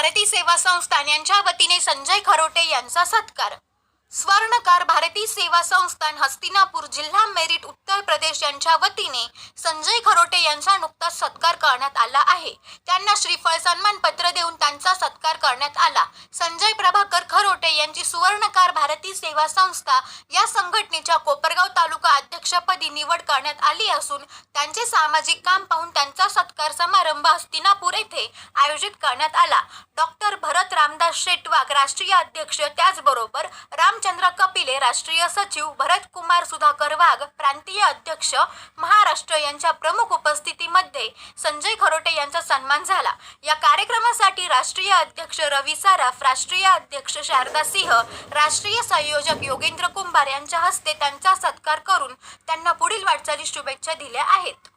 भारती सेवा संस्थान यांच्या वतीने संजय खरोटे यांचा सत्कार. स्वर्णकार भारती सेवा संस्थान हस्तिनापूर जिल्हा मेरिट उत्तर प्रदेश यांच्या वतीने संजय खरोटे यांचा नुकताच सत्कार करण्यात आला आहे. त्यांना श्रीफळ सन्मान पत्र देऊन त्यांचा सत्कार करण्यात आला. संजय प्रभाकर खरोटे यांची सुवर्णकार भारती सेवा संस्था या संघटनेच्या कोपरगाव अध्यक्षपदी निवड करण्यात आली असून त्यांचे सामाजिक काम पाहून त्यांचा सत्कार समारंभ हस्तिनापूर येथे आयोजित करण्यात आला. डॉक्टर भरत रामदास शेटवाग राष्ट्रीय अध्यक्ष त्याचबरोबर रामचंद्र कपिले राष्ट्रीय सचिव भरत कुमार सुधाकर वाघ प्रांतीय अध्यक्ष महाराष्ट्र यांच्या प्रमुख उपस्थितीमध्ये संजय खरोटे यांचा सन्मान झाला. या कार्यक्रमासाठी राष्ट्रीय अध्यक्ष रवी साराफ राष्ट्रीय अध्यक्ष शारदा सिंह राष्ट्रीय संयोजक योगेंद्र कुंभार यांच्या हस्ते त्यांचा सत्कार करून त्यांना पुढील वाटचाली शुभेच्छा दिल्या आहेत.